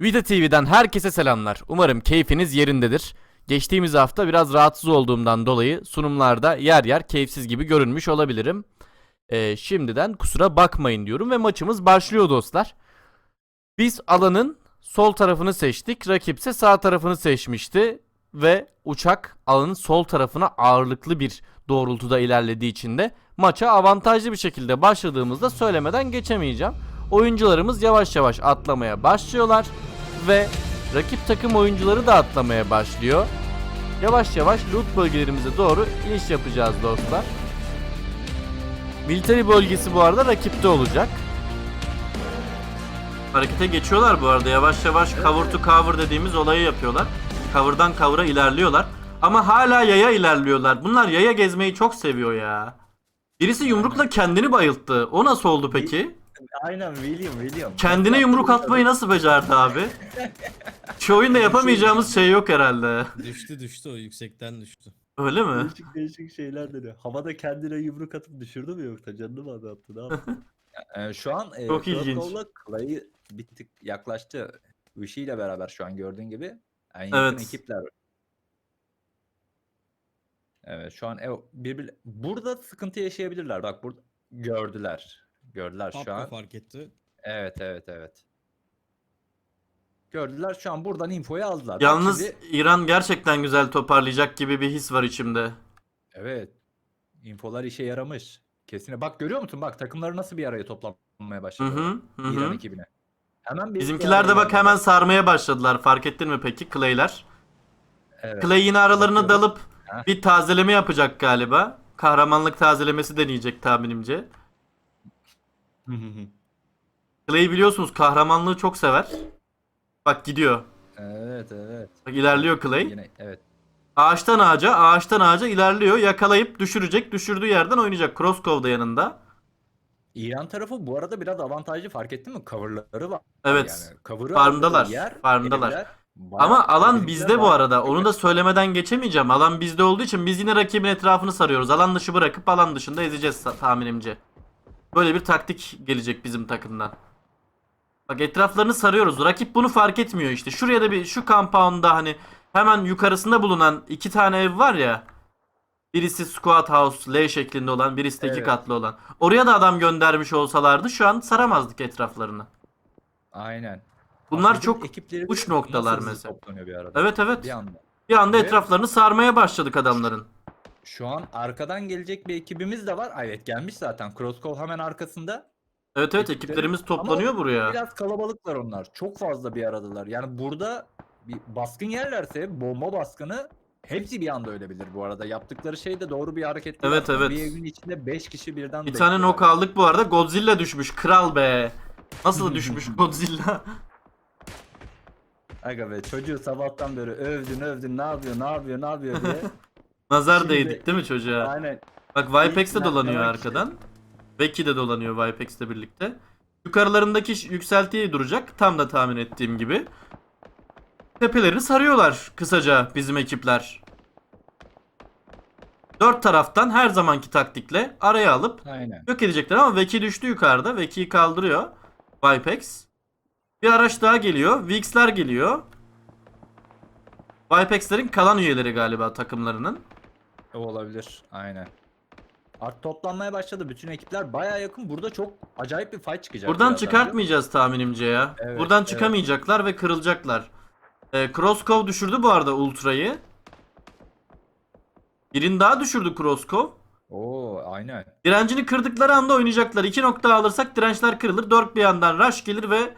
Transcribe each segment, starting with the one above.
Vita TV'den herkese selamlar. Umarım keyfiniz yerindedir. Geçtiğimiz hafta biraz rahatsız olduğumdan dolayı sunumlarda yer yer keyifsiz gibi görünmüş olabilirim. Ee, şimdiden kusura bakmayın diyorum ve maçımız başlıyor dostlar. Biz alanın sol tarafını seçtik. Rakipse sağ tarafını seçmişti. Ve uçak alanın sol tarafına ağırlıklı bir doğrultuda ilerlediği için de maça avantajlı bir şekilde başladığımızda söylemeden geçemeyeceğim. Oyuncularımız yavaş yavaş atlamaya başlıyorlar ve rakip takım oyuncuları da atlamaya başlıyor. Yavaş yavaş loot bölgelerimize doğru iniş yapacağız dostlar. Military bölgesi bu arada rakipte olacak. Harekete geçiyorlar bu arada yavaş yavaş cover to cover dediğimiz olayı yapıyorlar. Cover'dan cover'a ilerliyorlar. Ama hala yaya ilerliyorlar. Bunlar yaya gezmeyi çok seviyor ya. Birisi yumrukla kendini bayılttı. O nasıl oldu peki? Aynen William William. Kendine yumruk atmayı nasıl becerdi abi? Şu oyunda yapamayacağımız şey yok herhalde. Düştü düştü o yüksekten düştü. Öyle mi? Değişik değişik şeyler deniyor. Havada kendine yumruk atıp düşürdü mü yoksa canını mı adam yaptı ne yaptı? Ee, şu an e, Çok ilginç. Krakov'la Clay'ı bir tık yaklaştı. Üşüyle beraber şu an gördüğün gibi. Yakın Evet. ekipler. Evet şu an ev, birbir burada sıkıntı yaşayabilirler. Bak burada gördüler. Gördüler şu Papa an. fark etti. Evet evet evet. Gördüler şu an buradan infoyu aldılar. Yalnız şimdi- İran gerçekten güzel toparlayacak gibi bir his var içimde. Evet. İnfolar işe yaramış. Kesin. Bak görüyor musun? Bak takımları nasıl bir araya toplanmaya Hı başladı. hı. hı İran ekibine. Hemen bir Bizimkiler de bak hemen sarmaya başladılar. Fark ettin mi peki Clay'ler? Evet. Clay yine aralarına Bakıyorum. dalıp Heh. bir tazeleme yapacak galiba. Kahramanlık tazelemesi deneyecek tahminimce. Clay biliyorsunuz kahramanlığı çok sever. Bak gidiyor. evet evet. Bak ilerliyor Clay. Yine evet. Ağaçtan ağaca, ağaçtan ağaca ilerliyor. Yakalayıp düşürecek. Düşürdüğü yerden oynayacak. Crosscow da yanında. İran tarafı bu arada biraz avantajlı fark ettin mi? Coverları var. Evet. Yani cover'ı Farmdalar, yer, farmdalar. evler Ama alan bizde bu bayağı- arada. Onu da söylemeden geçemeyeceğim. Alan bizde olduğu için biz yine rakibin etrafını sarıyoruz. Alan dışı bırakıp alan dışında ezeceğiz tahminimce. Böyle bir taktik gelecek bizim takımdan. Bak etraflarını sarıyoruz. Rakip bunu fark etmiyor işte. Şuraya da bir şu compound'da hani hemen yukarısında bulunan iki tane ev var ya. Birisi squat house L şeklinde olan, birisi de iki Evet. katlı olan. Oraya da adam göndermiş olsalardı şu an saramazdık etraflarını. Aynen. Bunlar Bak bizim çok ekipleri uç de noktalar nasıl hızlı mesela. Toplanıyor bir arada. Evet evet. Bir anda. Bir anda Evet. etraflarını sarmaya başladık adamların. Şu an arkadan gelecek bir ekibimiz de var. Ay, Evet gelmiş zaten. Crosskov hemen arkasında. Evet evet Ekipleri- ekiplerimiz toplanıyor buraya. Biraz kalabalıklar onlar. Çok fazla bir aradalar. Yani burada bir baskın yerlerse bomba baskını hepsi bir anda ölebilir bu arada. Yaptıkları şey de doğru bir hareket değil Evet, aslında. evet. Bir evin içinde 5 kişi birden Bir tane bekliyorlar. nok aldık bu arada. Godzilla düşmüş. Kral be. Nasıl düşmüş Godzilla? Aga be çocuğu sabahtan beri övdün övdün ne yapıyor ne yapıyor ne yapıyor diye. Nazar Şimdi- değdik değil mi çocuğa? Aynen. Bak Vipex de dolanıyor naklemek arkadan. Becky de dolanıyor Vipex'le birlikte. Yukarılarındaki ş- yükseltiye duracak. Tam da tahmin ettiğim gibi. Tepelerini sarıyorlar kısaca bizim ekipler. Dört taraftan her zamanki taktikle araya alıp Aynen. Yok edecekler ama Veki düştü yukarıda. Veki'yi kaldırıyor. Vipex. Bir araç daha geliyor. Vix'ler geliyor. Vipex'lerin kalan üyeleri galiba takımlarının. O olabilir. Aynen. Art toplanmaya başladı. Bütün ekipler baya yakın. Burada çok acayip bir fight çıkacak. Buradan birazdan, çıkartmayacağız tahminimce ya. Evet, Buradan evet. çıkamayacaklar ve kırılacaklar. Ee, Crosskov düşürdü bu arada Ultra'yı. Birini daha düşürdü musun? Oo aynen. Direncini kırdıkları anda oynayacaklar. İki nokta alırsak dirençler kırılır. Dört bir yandan rush gelir ve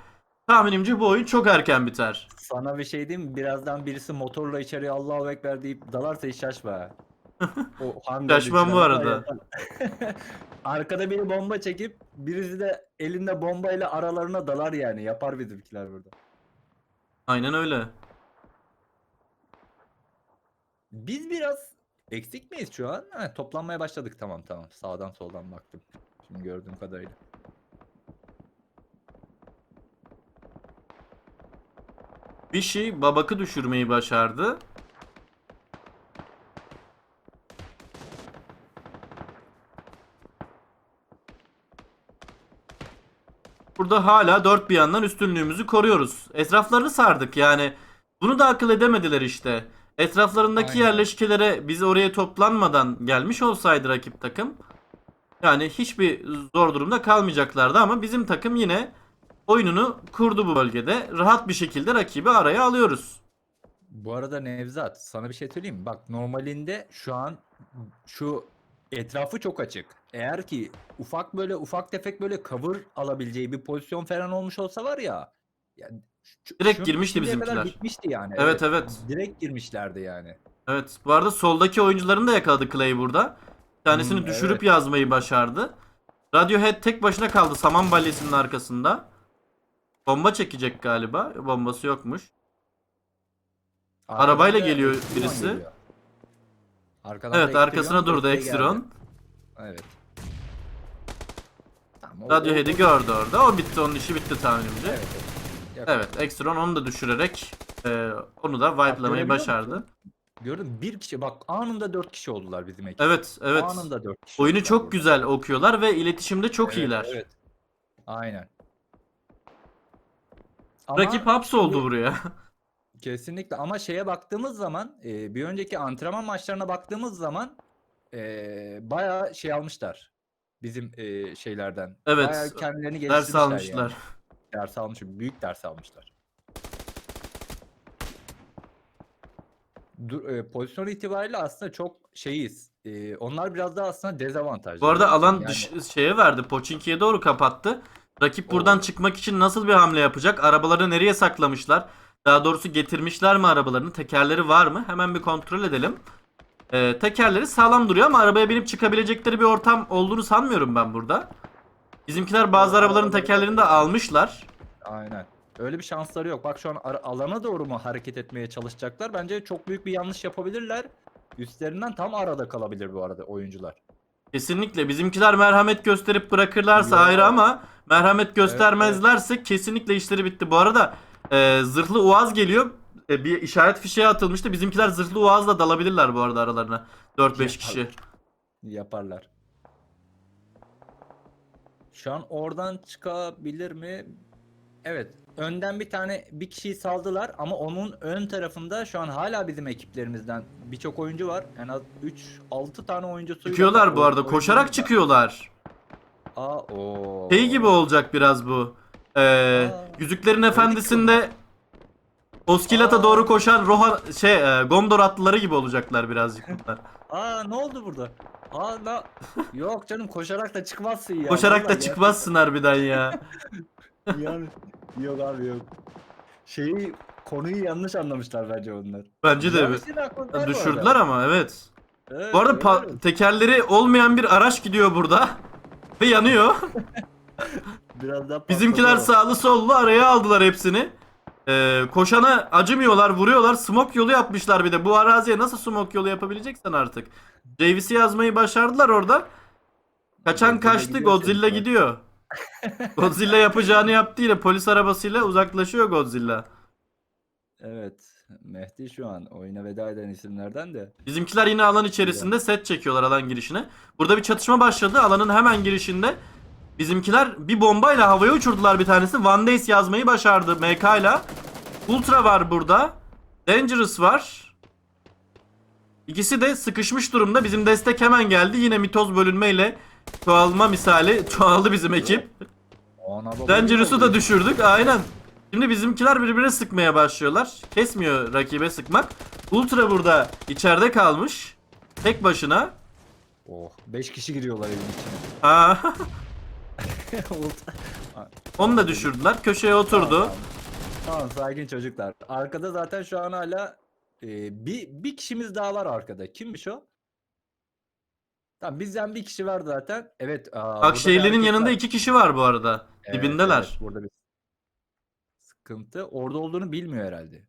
tahminimce bu oyun çok erken biter. Sana bir şey diyeyim mi? Birazdan birisi motorla içeriye Allahu Ekber deyip dalarsa hiç şaşma. O Şaşmam bu arada. Arkada biri bomba çekip birisi de elinde bombayla aralarına dalar yani. Yapar bizimkiler burada. Aynen öyle. Biz biraz eksik miyiz şu an? Ha, toplanmaya başladık tamam tamam. Sağdan soldan baktım. Şimdi gördüğüm kadarıyla. Bir şey Babak'ı düşürmeyi başardı. Burada burada hala dört bir yandan üstünlüğümüzü koruyoruz. Etraflarını sardık yani. Bunu da akıl edemediler işte. Etraflarındaki Aynen. yerleşkelere biz oraya toplanmadan gelmiş olsaydı rakip takım. Yani hiçbir zor durumda kalmayacaklardı ama bizim takım yine oyununu kurdu bu bölgede. Rahat bir şekilde rakibi araya alıyoruz. Bu arada Nevzat sana bir şey söyleyeyim mi? Bak normalinde şu an şu etrafı çok açık. Eğer ki ufak böyle ufak tefek böyle cover alabileceği bir pozisyon falan olmuş olsa var ya. yani Direkt girmişti bizimkiler. Bitmişti yani. Evet, evet. Direkt girmişlerdi yani. Evet. Bu arada soldaki oyuncularını da yakaladı Clay burada. Bir tanesini Hmm, düşürüp evet. yazmayı başardı. Radiohead tek başına kaldı saman balyasının arkasında. Bomba çekecek galiba. Bombası yokmuş. Arabayla geliyor birisi. Arkadan Evet da arkasına durdu geldi. Extron. Evet. Tamam, o- Radiohead'i o- gördü orada. O bitti. Onun işi bitti tahminimce. Evet. evet. Evet Extron onu da düşürerek e, onu da görebiliyor wipe'lamayı başardı. Gördün bir kişi bak anında dört kişi oldular bizim ekip. Evet evet. Anında dört kişi. Oyunu oldular çok burada. güzel okuyorlar ve iletişimde çok Evet, iyiler. Evet. Aynen. Ama Rakip hapsoldu buraya. Kesinlikle ama şeye baktığımız zaman e, bir önceki antrenman maçlarına baktığımız zaman e, bayağı şey almışlar. Bizim e, şeylerden. Evet, Bayağı kendilerini Ders geliştirmişler almışlar. yani. Ders almış, büyük ders almışlar. Du- e, pozisyon itibariyle aslında çok şeyiz. E, onlar biraz daha aslında dezavantajlı. Bu arada alan Yani- dış şeye verdi. Pochinki'ye doğru kapattı. Rakip buradan çıkmak için nasıl bir hamle yapacak? Arabaları nereye saklamışlar? Daha doğrusu getirmişler mi arabalarını? Tekerleri var mı? Hemen bir kontrol edelim. Ee, tekerleri sağlam duruyor ama arabaya binip çıkabilecekleri bir ortam olduğunu sanmıyorum ben burada. Bizimkiler bazı arabaların arabaları- tekerlerini de almışlar. Aynen. Öyle bir şansları yok. Bak şu an alana doğru mu hareket etmeye çalışacaklar? Bence çok büyük bir yanlış yapabilirler. Üstlerinden tam arada kalabilir bu arada oyuncular. Kesinlikle bizimkiler merhamet gösterip bırakırlarsa Yok. ayrı ama merhamet göstermezlerse kesinlikle işleri bitti. Bu arada e, zırhlı uaz geliyor. E, bir işaret fişeği atılmıştı. Bizimkiler zırhlı uazla dalabilirler bu arada aralarına. 4-5 kişi. Yaparlar. Yaparlar. Şu an oradan çıkabilir mi? Evet. Önden bir tane bir kişiyi saldılar ama onun ön tarafında şu an hala bizim ekiplerimizden birçok oyuncu var. En az 3 6 tane oyuncusu Çıkıyorlar bu arada. Koşarak çıkıyorlar. Aa o. Şey gibi olacak biraz bu. E, Yüzüklerin Efendisi'nde Oskilata doğru koşan Roha şey e, Gondor atlıları gibi olacaklar birazcık bunlar. Aa ne oldu burada? Aa na Yok canım koşarak da çıkmazsın ya. Koşarak da Vallahi çıkmazsın harbiden ya. Yani yok abi yok. Şeyi konuyu yanlış anlamışlar bence onlar. Bence de evet. bu Düşürdüler ama evet. Evet, Bu arada pa- tekerleri olmayan bir araç gidiyor burada. Ve yanıyor. biraz daha Bizimkiler patladı sağlı sollu araya aldılar hepsini. Ee, koşana acımıyorlar, vuruyorlar. Smoke yolu yapmışlar bir de. Bu araziye nasıl smoke yolu yapabileceksen artık. JVC yazmayı başardılar orada. Kaçan kaçtı, Godzilla gidiyor. Godzilla yapacağını yaptı yine. Polis arabasıyla uzaklaşıyor Godzilla. Evet. Mehdi şu an oyuna veda eden isimlerden de. Bizimkiler yine alan içerisinde set çekiyorlar alan girişine. Burada bir çatışma başladı. Alanın hemen girişinde bizimkiler bir bombayla havaya uçurdular bir tanesi. One Days yazmayı başardı MK ile. Ultra var burada. Dangerous var. İkisi de sıkışmış durumda. Bizim destek hemen geldi. Yine mitoz bölünmeyle çoğalma misali çoğaldı bizim ekip. Dangerous'u da düşürdük. Aynen. Şimdi bizimkiler birbirine sıkmaya başlıyorlar. Kesmiyor rakibe sıkmak. Ultra burada içeride kalmış. Tek başına. Oh 5 kişi giriyorlar evin içine. Aa, onu da düşürdüler. Köşeye oturdu. Tamam, Tamam sakin çocuklar. Arkada zaten şu an hala e, bir bir kişimiz daha var arkada. Kimmiş o? Tamam bizden bir kişi var zaten. Evet. aa, burada bir yanında var. iki kişi var bu arada. Evet, Dibindeler. evet, burada bir sıkıntı. Orada olduğunu bilmiyor herhalde.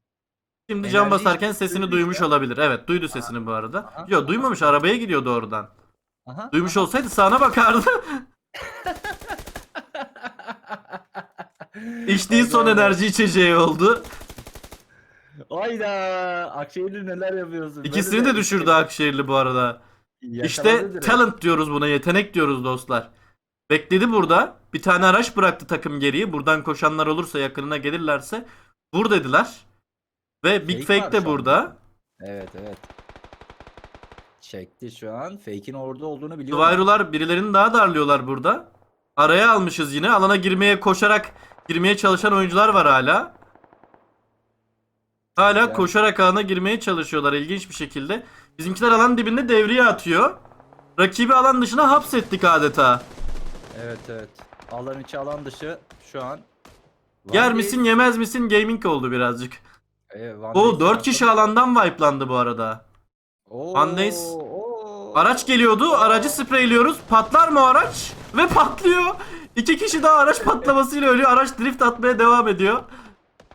Şimdi cam Enerji basarken sesini duymuş olabilir. Evet duydu sesini bu arada. aha, Yok duymamış arabaya gidiyor doğrudan. Aha. Duymuş olsaydı sağına bakardı. İçtiği son Hayda. enerji içeceği oldu. Hayda. Akşehirli neler yapıyorsun? İkisini de düşürdü Akşehirli bu arada. İşte direkt. talent diyoruz buna, yetenek diyoruz dostlar. Bekledi burada. Bir tane araç bıraktı takım geriye. Buradan koşanlar olursa yakınına gelirlerse vur dediler. Ve Big Fake Fake de burada. Evet evet. Çekti şu an. Fake'in orada olduğunu biliyorum. Survivor'lar birilerini daha darlıyorlar burada. Araya almışız yine. Alana girmeye koşarak girmeye çalışan oyuncular var hala. Hala Güzel. koşarak alana girmeye çalışıyorlar ilginç bir şekilde. Bizimkiler alan dibinde devriye atıyor. Rakibi alan dışına hapsettik adeta. Evet evet. Alan içi alan dışı şu an. Yer Van misin yemez misin gaming oldu birazcık. E, Van O Dijk 4 kişi alandan wipelandı bu arada. Oo, Van. Araç geliyordu. Aracı spreyliyoruz. Patlar mı araç? Ve patlıyor. İki kişi daha araç patlamasıyla ölüyor. Araç drift atmaya devam ediyor.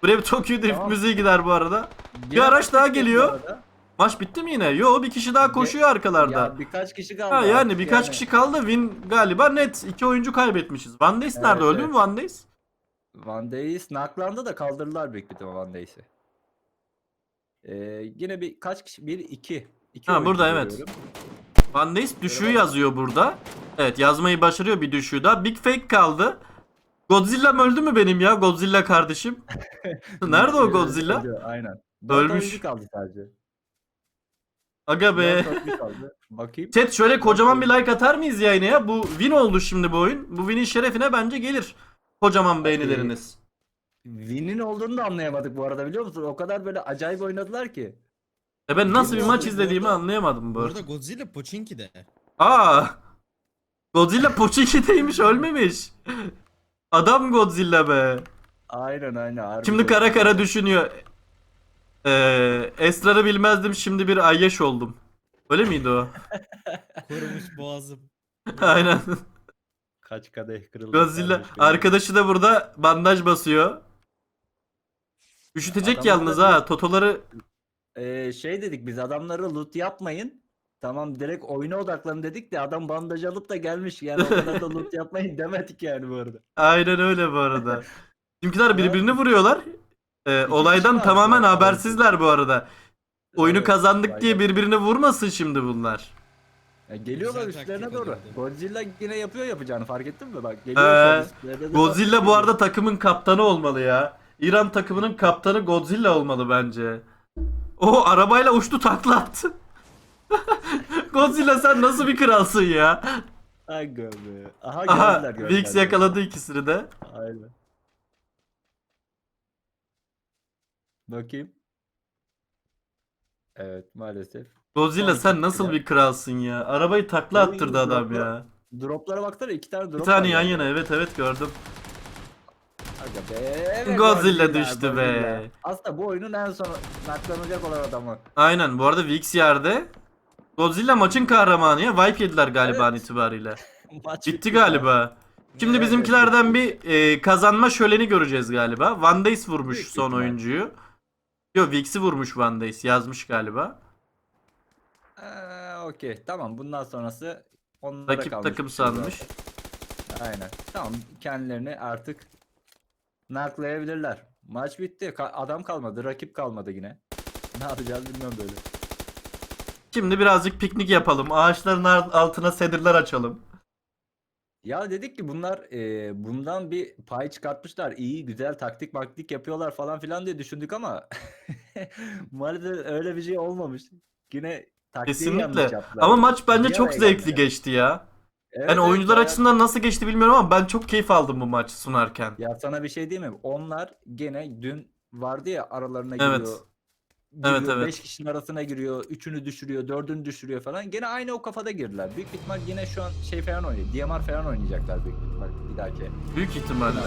Buraya bir Tokyo Drift Tamam. müziği gider bu arada. Yine araç daha geliyor. Maç bitti mi yine? Yo bir kişi daha koşuyor arkalarda. Ya birkaç kişi kaldı. ha yani artık birkaç kişi kaldı. Win galiba net. İki oyuncu kaybetmişiz. Van Dijk Evet, nerede? Öldü evet. mü Van Dijk? Van Dijk'i naklandı da kaldırdılar büyük bir ihtimal Van Dijk'i. Ee, yine bir kaç kişi? Bir, iki. iki Ha, oyuncu burada evet. görüyorum. Van Dijk düşüğü Merhaba. yazıyor burada. Evet yazmayı başarıyor bir düşüğü daha. Big Fake kaldı. Godzilla'm öldü mü benim ya? Godzilla kardeşim. Nerede o Godzilla? Aynen. Dört Ölmüş. oyuncu kaldı sadece. Aga be. Dört oyuncu kaldı. Bakayım. Chat şöyle kocaman bir like atar mıyız yayına ya? Bu win oldu şimdi bu oyun. Bu win'in şerefine bence gelir. Kocaman beğenileriniz. Win'in olduğunu da anlayamadık bu arada biliyor musun? O kadar böyle acayip oynadılar ki. E ben nasıl bir maç izlediğimi anlayamadım bu. Arada. arada Godzilla Pochinki'de. Aa! Godzilla Pochinki'deymiş ölmemiş. Adam Godzilla be. Aynen aynen. harbi Şimdi kara kara düşünüyor. Ee, Esrar'ı bilmezdim şimdi bir Ayyaş oldum. Öyle miydi o? Korumuş boğazım. Aynen. Kaç kadeh kırıldı. Godzilla kardeşim. arkadaşı da burada bandaj basıyor. Üşütecek Adamlar yalnız da- ha. Totoları Ee, şey dedik biz adamları loot yapmayın. Tamam direkt oyuna odaklanın dedik de adam bandaj alıp da gelmiş yani o kadar da loot yapmayın demedik yani bu arada. Aynen öyle bu arada. Bizimkiler birbirini vuruyorlar. Ee, olaydan var tamamen zaten. habersizler bu arada. Oyunu Evet, kazandık diye aynen. birbirini vurmasın şimdi bunlar. Ya geliyorlar Güzel üstlerine taktik doğru. Godzilla yine yapıyor yapacağını fark ettin mi? Bak Ee, geliyor. üstlerine doğru. Godzilla bu arada takımın kaptanı olmalı ya. İran takımının kaptanı Godzilla olmalı bence. O arabayla uçtu takla attı. Godzilla sen nasıl bir kralsın ya? Aga be. Aha Aha gördüler gördüler. Vix yakaladı ikisini de. Aynen. Bakayım. Evet maalesef. Godzilla sen nasıl bir kralsın ya? Arabayı takla Oy, attırdı adam ya. Droplara baksana iki tane drop Bir tane var yan yani. yana evet evet gördüm. Aga be. ve Godzilla düştü Godzilla. be. Aslında bu oyunun en son naklanacak olan adamı. Aynen bu arada Vix yerde. Godzilla maçın kahramanı ya. Wipe yediler galiba an itibariyle. Maç Bitti galiba. Şimdi Evet, bizimkilerden bir e, kazanma şöleni göreceğiz galiba. Van Dijs vurmuş Büyük son ihtimal. oyuncuyu. Yok Vix'i vurmuş Van Dijs yazmış galiba. Ee, Okey tamam bundan sonrası onlara Rakip kalmış takım şey sanmış. Aynen. Tamam kendilerini artık naklayabilirler. Maç bitti. Ka- adam kalmadı. Rakip kalmadı yine. Ne yapacağız bilmiyorum böyle. Şimdi birazcık piknik yapalım. Ağaçların ar- altına sedirler açalım. Ya dedik ki bunlar e, bundan bir pay çıkartmışlar. İyi güzel taktik maktik yapıyorlar falan filan diye düşündük ama maalesef öyle bir şey olmamış. Yine taktiği yanlış Kesinlikle. yaptılar. Ama maç bence Bir çok araya zevkli geldiler. geçti ya. Evet, Yani evet, oyuncular bayağı- açısından nasıl geçti bilmiyorum ama ben çok keyif aldım bu maçı sunarken. Ya sana bir şey diyeyim mi? Onlar gene dün vardı ya aralarına Evet. giriyor. Evet, giriyor, evet. Beş kişinin arasına giriyor. Üçünü düşürüyor. Dördünü düşürüyor falan. Gene aynı o kafada girdiler. Büyük ihtimal yine şu an şey falan oynuyor. DMR falan oynayacaklar büyük ihtimal bir dahaki. Büyük ihtimalle.